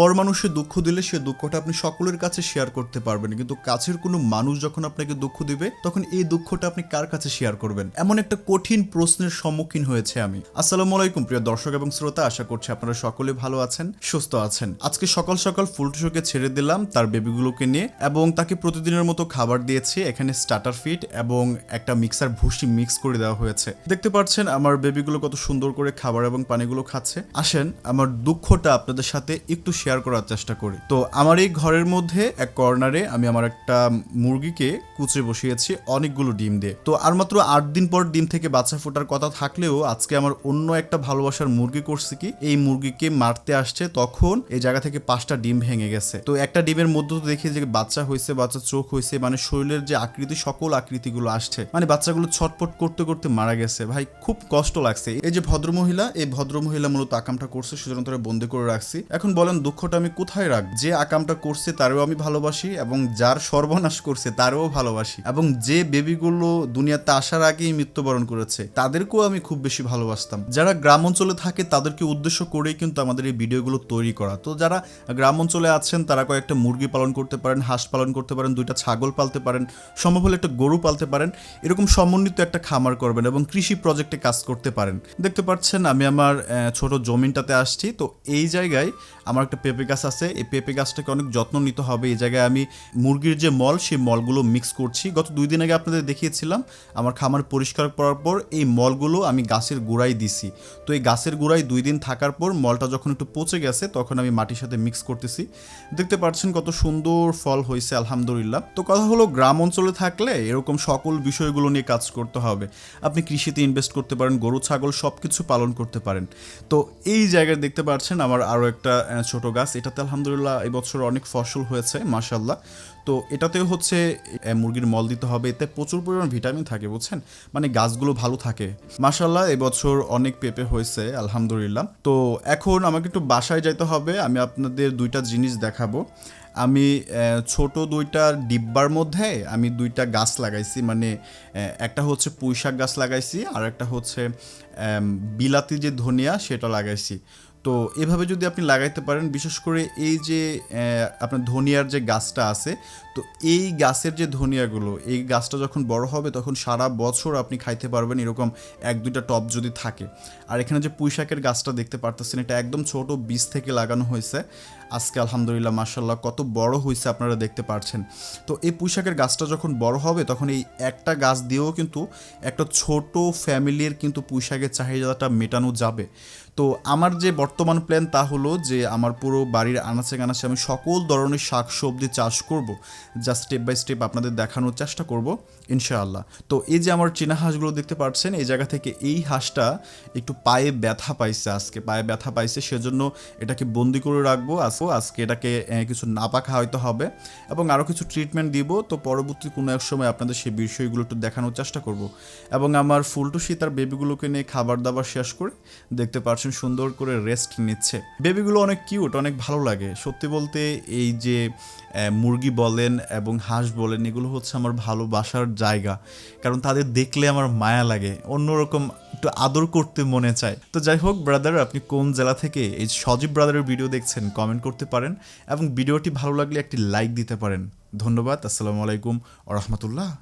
পর মানুষের দুঃখ দিলে সে দুঃখটা আপনি সকলের কাছে শেয়ার করতে পারবেন। কিন্তু কাছের কোনো মানুষ যখন আপনাকে দুঃখ দিবে, তখন এই দুঃখটা আপনি কার কাছে শেয়ার করবেন? এমন একটা কঠিন প্রশ্নের সম্মুখীন হয়েছে আমি। আসসালামু আলাইকুম, প্রিয় দর্শক এবং শ্রোতা। আশা করছি আপনারা সকলে ভালো আছেন, সুস্থ আছেন। আজকে সকাল সকাল ফুলটুসোকে ছেড়ে দিলাম তার বেবিগুলোকে নিয়ে এবং তাকে প্রতিদিনের মতো খাবার দিয়েছি। এখানে স্টার্টার ফিট এবং একটা মিক্সার ভুসি মিক্স করে দেওয়া হয়েছে। দেখতে পাচ্ছেন আমার বেবিগুলো কত সুন্দর করে খাবার এবং পানিগুলো খাচ্ছে। আসেন, আমার দুঃখটা আপনাদের সাথে একটু শেয়ার করার চেষ্টা করি। তো আমার এই ঘরের মধ্যে এক কর্নারে আমি আমার একটা মুরগিকে কুচে বসিয়েছি অনেকগুলো ডিম দিয়ে। তো আর মাত্র আট দিন পর ডিম থেকে বাচ্চা ফোটার কথা থাকলেও আজকে আমার অন্য একটা ভালোবাসার মুরগি করছে কি, এই মুরগিকে মারতে আসছে তখন এই জায়গা থেকে পাঁচটা ডিম ভেঙে গেছে। তো একটা ডিমের মধ্যে তো দেখি যে বাচ্চা হয়েছে বাচ্চা চোখ হয়েছে মানে শরীরের যে আকৃতি, সকল আকৃতিগুলো আসছে। মানে বাচ্চাগুলো ছটপট করতে করতে মারা গেছে। ভাই, খুব কষ্ট লাগছে। এই যে ভদ্রমহিলা, এই ভদ্রমহিলা মূলত আকামটা করছে সেজন্য তারা বন্দি করে রাখছি। এখন বলেন দুঃখটা আমি কোথায় রাখ, যে আকামটা করছে তারও আমি ভালোবাসি এবং যার সর্বনাশ করছে তারও ভালোবাসি। এবং যে বেবিগুলো দুনিয়াতে আসার আগেই মৃত্যুবরণ করেছে, তাদেরকেও আমি খুব বেশি ভালোবাসতাম। যারা গ্রাম অঞ্চলে থাকে তাদেরকে উদ্দেশ্য করেই কিন্তু আমাদের এই ভিডিওগুলো তৈরি করা। তো যারা গ্রাম অঞ্চলে আছেন, তারা কয়েকটা মুরগি পালন করতে পারেন, হাঁস পালন করতে পারেন, দুইটা ছাগল পালতে পারেন, সম্ভব হলে একটা গরু পালতে পারেন, এরকম সমন্বিত একটা খামার করবেন এবং কৃষি প্রজেক্টে কাজ করতে পারেন। দেখতে পাচ্ছেন, আমি আমার ছোট জমিনটাতে আসছি। তো এই জায়গায় আমার একটা পেঁপে গাছ আছে, এই পেঁপে গাছটাকে অনেক যত্ন নিতে হবে। এই জায়গায় আমি মুরগির যে মল, সেই মলগুলো মিক্স করছি। গত দুই দিন আগে আপনাদের দেখিয়েছিলাম, আমার খামার পরিষ্কার করার পর এই মলগুলো আমি গাছের গোড়ায় দিছি। তো এই গাছের গোড়ায় দুই দিন থাকার পর মলটা যখন একটু পচে গেছে, তখন আমি মাটির সাথে মিক্স করতেছি। দেখতে পাচ্ছেন কত সুন্দর ফল হয়েছে, আলহামদুলিল্লাহ। তো কথা হলো, গ্রাম অঞ্চলে থাকলে এরকম সকল বিষয়গুলো নিয়ে কাজ করতে হবে। আপনি কৃষিতে ইনভেস্ট করতে পারেন, গরু, ছাগল সব কিছু পালন করতে পারেন। তো এই জায়গায় দেখতে পাচ্ছেন, আমার আরও একটা ছোট গাছ, এটাতে আলহামদুলিল্লাহ এবছর অনেক ফসল হয়েছে মাশাল্লাহ তো এটাতেও হচ্ছে মুরগির মল দিতে হবে, এতে প্রচুর পরিমাণ ভিটামিন থাকে, বুঝছেন? মানে গাছগুলো ভালো থাকে। মাশাল্লাহ এবছর অনেক পেঁপে হয়েছে, আলহামদুলিল্লাহ। তো এখন আমাকে একটু বাসায় যাইতে হবে, আমি আপনাদের দুইটা জিনিস দেখাবো। আমি ছোট দুইটা ডিব্বার মধ্যে আমি দুইটা গাছ লাগাইছি মানে একটা হচ্ছে পুঁইশাক গাছ লাগাইছি, আর একটা হচ্ছে বিলাতি যে ধনিয়া, সেটা লাগাইছি। তো এভাবে যদি আপনি লাগাইতে পারেন, বিশেষ করে এই যে আপনার ধনিয়ার যে গাছটা আছে, তো এই গাছের যে ধনিয়াগুলো, এই গাছটা যখন বড় হবে তখন সারা বছর আপনি খাইতে পারবেন এরকম এক দুইটা টব যদি থাকে। আর এখানে যে পুঁইশাকের গাছটা দেখতে পারতেছেন, এটা একদম ছোট বীজ থেকে লাগানো হয়েছে। আজকে আলহামদুলিল্লাহ মার্শাল্লাহ কত বড় হয়েছে আপনারা দেখতে পারছেন। তো এই পুঁইশাকের গাছটা যখন বড় হবে, তখন এই একটা গাছ দিয়েও কিন্তু একটা ছোট ফ্যামিলির কিন্তু পুঁইশাকের চাহিদাটা মেটানো যাবে। তো আমার যে বর্তমান প্ল্যান তা হলো যে আমার পুরো বাড়ির আনাচে কানাচে আমি সকল ধরনের শাক সবজি চাষ করব। যা স্টেপ বাই স্টেপ আপনাদের দেখানোর চেষ্টা করব, ইনশাআল্লাহ। তো এই যে আমার চীনা হাঁসগুলো দেখতে পাচ্ছেন, এই জায়গা থেকে এই হাঁসটা একটু পায়ে ব্যথা পাইছে আজকে। পায়ে ব্যথা পাইছে, সেজন্য এটাকে বন্দি করে রাখব। আজকে আজকে এটাকে কিছু নাপা খাওয়াইতে হবে এবং আরও কিছু ট্রিটমেন্ট দিব। তো পরবর্তী কোনো এক সময় আপনাদের সেই বিষয়গুলো একটু দেখানোর চেষ্টা করব। এবং আমার ফুলটুসি তার বেবিগুলোকে নিয়ে খাবার দাবার শেষ করে দেখতে পাচ্ছেন সুন্দর করে রেস্ট নিচ্ছে। বেবিগুলো অনেক কিউট অনেক ভালো লাগে। সত্যি বলতে এই যে মুরগি বলেন এবং হাঁস বলেন, এগুলো হচ্ছে আমার ভালোবাসার জায়গা। কারণ তাদের দেখলে আমার মায়া লাগে, অন্যরকম একটু আদর করতে মনে চায়। তো যাই হোক ব্রাদার আপনি কোন জেলা থেকে এই সজীব ব্রাদারের ভিডিও দেখছেন কমেন্ট করতে পারেন এবং ভিডিওটি ভালো লাগলে একটি লাইক দিতে পারেন। ধন্যবাদ, আসসালামু আলাইকুম ও রহমতুল্লাহ।